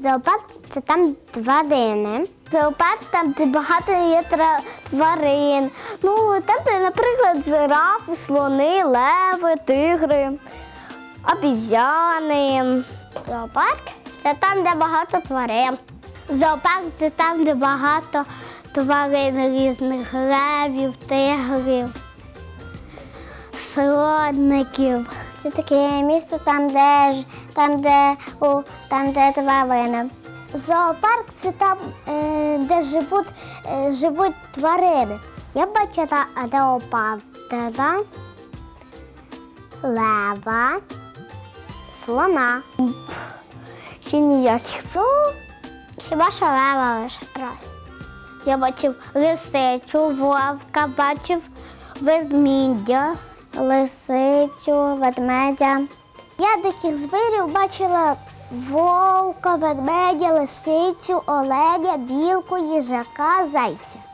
Зоопарк це там тварини. Зоопарк там, де багато є тварин. Ну, там, де, наприклад, жирафи, слони, леви, тигри, обізяни. Зоопарк це там, де багато тварин. Зоопарк це там, де багато тварин різних левів, тигрів слонників. Це таке місто, там, де ж там, де у там, де тварини. Зоопарк це там, е, де живуть, е, живуть тварини. Я бачила леопардера, лева, слона. Чи ніяких. Ну, хіба що лева лише раз. Я бачив лисичу, вовка, бачив ведмідя, лисицю, ведмедя. Я диких звірів бачила вовка, ведмедя, лисицю, оленя, білку, їжака, зайця.